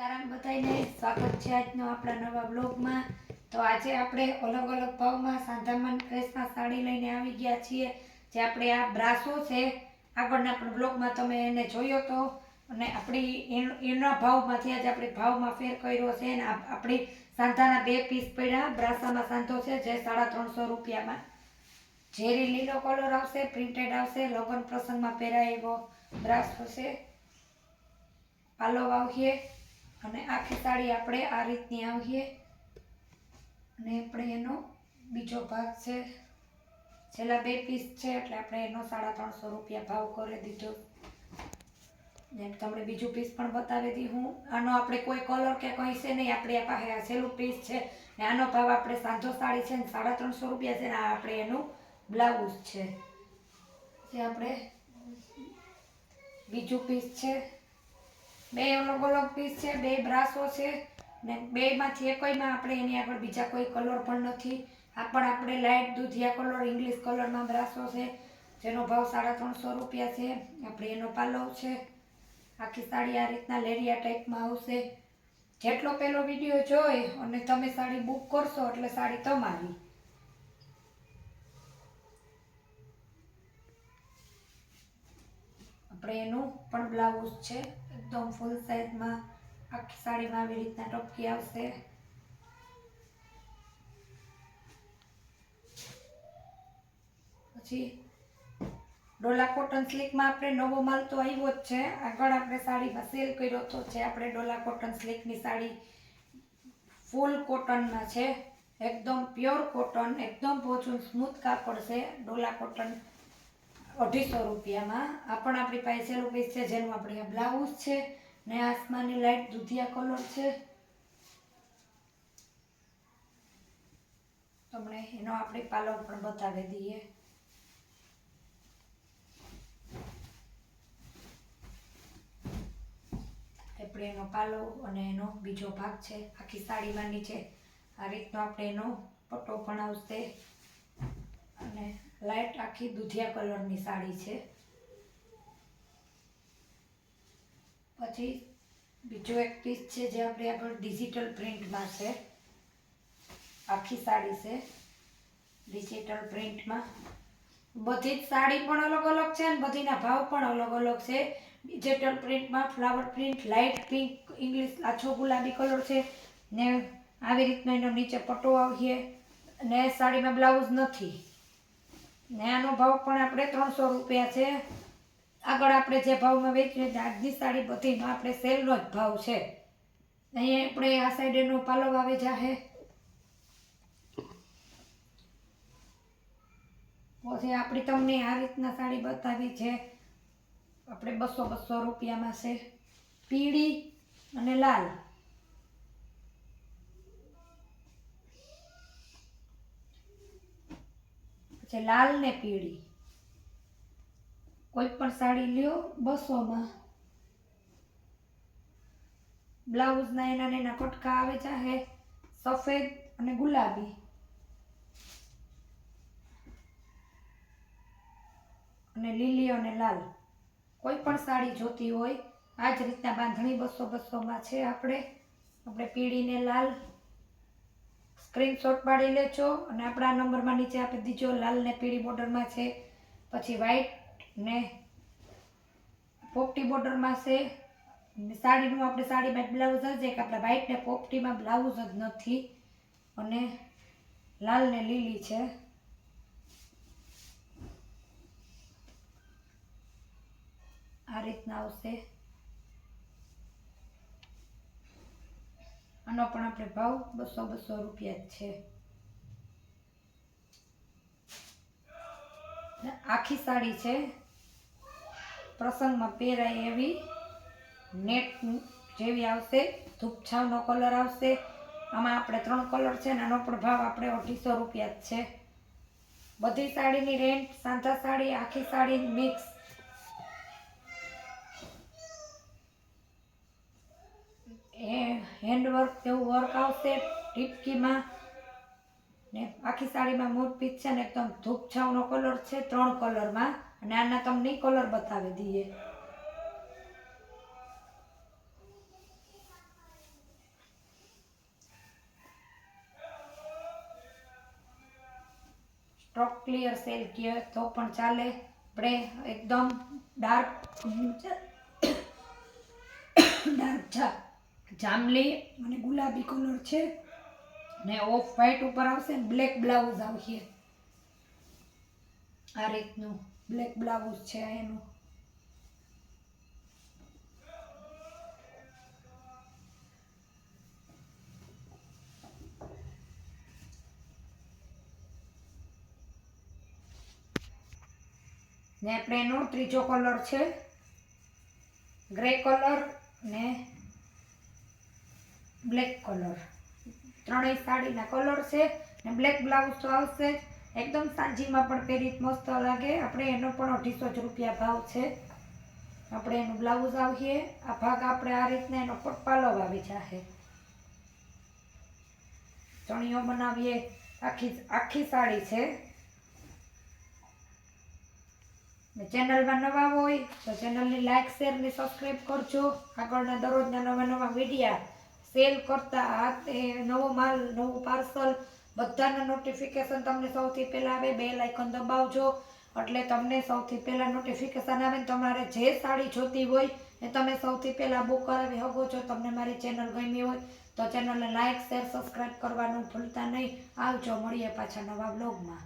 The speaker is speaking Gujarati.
સીતારામ બધાને સ્વાગત છે આજનો આપણા નવા બ્લોગમાં તો આજે આપણે અલગ અલગ ભાવમાં સાંધામાન ડ્રેસમાં સાડી લઈને આવી ગયા છીએ. જે આપણે આ બ્રાસો છે, આગળના પણ બ્લોગમાં તમે એને જોયો તો. અને આપણી એન- ભાવમાંથી આજે આપણે ભાવમાં ફેર કર્યો છે અને આપણી સાંધાના બે પીસ પડ્યા. બ્રાસામાં સાંધો છે, જે સાડા ત્રણસો રૂપિયામાં. ઝેરી લીલો કલર આવશે પ્રિન્ટેડ આવશે, લગ્ન પ્રસંગમાં પહેરાય એવો બ્રાસો છે. પાલો આવીએ અને આખી સાડી આપણે આ રીતની આવીએ. અને આપણે એનો બીજો ભાગ છે. છેલ્લા બે પીસ છે એટલે આપણે એનો સાડા ત્રણસો રૂપિયા ભાવ કરી દીધો. ને તમને બીજું પીસ પણ બતાવી દી હું. આનો આપણે કોઈ કલર કે કંઈ છે નહીં. આપણે આ પાસે આ છેલ્લું પીસ છે. ને આનો ભાવ આપણે સાંજો સાડી છે ને સાડા ત્રણસો રૂપિયા છે ને આ આપણે એનું બ્લાઉઝ છે. જે આપણે બીજું પીસ છે. બે અલગ અલગ પીસ છે, બે બ્રાસો છે ને બેમાંથી એકયમાં આપણે એની આગળ બીજા કોઈ કલર પણ નથી. આ પણ આપણે લાઇટ દૂધિયા કલર ઇંગ્લિશ કલરમાં બ્રાસો છે. જેનો ભાવ સાડા ત્રણસો રૂપિયા છે. આપણે એનો પાલવ છે. આખી સાડી આ રીતના લેરિયા ટાઈપમાં આવશે. જેટલો પહેલો વીડિયો જોઈ અને તમે સાડી બુક કરશો એટલે સાડી તમારી. આપણે એનું પણ બ્લાઉઝ છે. એકદમ ફૂલ સાઈઝમાં આખી સાડીમાં આવી રીતના ટપકી આવશે. પછી ડોલા કોટન સ્લીકમાં આપણે નવો માલ તો આવ્યો જ છે. આગળ આપણે સાડીમાં સેલ કર્યો તો છે આપણે ડોલા કોટન સ્લીકની સાડી ફૂલ કોટનમાં છે. એકદમ પ્યોર કોટન એકદમ પોચું સ્મૂથ કાપડ છે ડોલા કોટન. અઢીસો રૂપિયામાં. આ પણ આપણી પાસે છેલ્લું પીસ છે, જેનું આપણે બ્લાઉઝ છે ને આસમાની લાઈટ દૂધિયા કલર છે. તમને એનો આપણે પાલવ પણ બતાવી દઈએ. આપણે એનો પાલો અને એનો બીજો ભાગ છે. આખી સાડીમાં નીચે આ રીતનો આપણે એનો પટ્ટો પણ આવશે. આખી દુધિયા કલરની સાડી છે. પછી બીજો એક પીસ છે જે આપણે આગળ ડિજિટલ પ્રિન્ટમાં છે. આખી સાડી છે ડિજિટલ પ્રિન્ટમાં બધી જ સાડી પણ અલગ અલગ છે અને બધીના ભાવ પણ અલગ અલગ છે. Digital પ્રિન્ટમાં flower print light pink English આછો ગુલાબી કલર છે. ને આવી રીતના એનો નીચે પટ્ટો આવીએ. ને સાડીમાં બ્લાઉઝ નથી. ને આનો ભાવ પણ આપણે ત્રણસો રૂપિયા છે. આગળ આપણે જે ભાવમાં વેચીએ આજની સાડી બધીમાં આપણે સેલનો જ ભાવ છે. અહીંયા આપણે આ સાઈડ એનો પાલવ આવે જાહે. પછી આપણી તમને આ રીતના સાડી બતાવી છે. આપણે બસો બસો રૂપિયામાં છે. પીળી અને લાલ. પછી લાલ ને પીળી. કોઈ પણ સાડી લ્યો બસોમાં. બ્લાઉઝના એના એના કટકા આવે ચાહે સફેદ અને ગુલાબી. અને લીલી અને લાલ. કોઈ પણ સાડી જોતી હોય, આ જ રીતના બાંધણી બસો બસોમાં છે આપણે. આપણે પીળીને લાલ સ્ક્રીનશોટ પાડી લેજો અને આપણા નંબરમાં નીચે આપી દીજો, લાલ ને પીળી બોર્ડરમાં છે. પછી વ્હાઈટ ને પોપટી બોર્ડરમાં છે. સાડીનું આપણે સાડીમાં બ્લાઉઝ જ એક, આપણે વ્હાઈટ ને પોપટીમાં બ્લાઉઝ જ નથી. અને લાલ ને લીલી છે. આ રીતના આવશે. આનો પણ આપણે ભાવ બસો બસો રૂપિયા જ છે. આખી સાડી છે. પ્રસંગમાં પહેરાય એવી નેટ જેવી આવશે ધૂપછાવનો કલર આવશે. આમાં આપણે ત્રણ કલર છે ને આનો પણ ભાવ આપણે અઢીસો રૂપિયા જ છે. બધી સાડીની રેન્ટ, સાંધા સાડી, આખી સાડી મિક્સ. હેન્ડવર્ક જેવું વર્ક આવશે, ટીપકીમાં ને આખી સાડીમાં મૂળ પીસ છે ને એકદમ ધૂપ છાવનો કલર છે, ત્રણ કલરમાં અને આના તમને કલર બતાવી દઈએ. સ્ટ્રોક ક્લિયર સેલ કહે તો પણ ચાલે. આપણે એકદમ ડાર્ક ડાર્ક છા? જાંબલી અને ગુલાબી કલર છે. ને ઓફ વ્હાઈટ ઉપર આવશે ને બ્લેક બ્લાઉઝ આવશે. આ રીતનું. બ્લેક બ્લાઉઝ છે એનું. ને આપણે એનો ત્રીજો કલર છે. ગ્રે કલર ને બ્લેક કલર ત્રણેય સાડીના કલર છે ને બ્લેક બ્લાઉઝ તો આવશે. એકદમ સાંજીમાં પણ પહેરી મસ્ત લાગે. આપણે એનો પણ અઢીસો જ રૂપિયા ભાવ છે. આપણે એનું બ્લાઉઝ આવીએ. આ ભાગ આપણે આ રીતના એનો પાલવ આવી જશે ચણિયો બનાવીએ. આખી આખી સાડી છે. ચેનલમાં નવા હોય તો ચેનલની લાઇક શેર ને સબસ્ક્રાઈબ કરજો. આગળના દરરોજના નવા નવા વિડીયા સેલ કરતા હાથે નવો માલ, નવું પાર્સલ, બધાના નોટિફિકેશન તમને સૌથી પહેલાં આવે, બે લાઇકન દબાવજો. એટલે તમને સૌથી પહેલાં નોટિફિકેશન આવે તમારે જે સાડી જોતી હોય એ તમે સૌથી પહેલાં બુક કરાવી શકો છો. તમને મારી ચેનલ ગમી હોય તો ચેનલને લાઇક શેર સબસ્ક્રાઈબ કરવાનું ભૂલતા નહીં. આવજો, મળીએ પાછા નવા બ્લોગમાં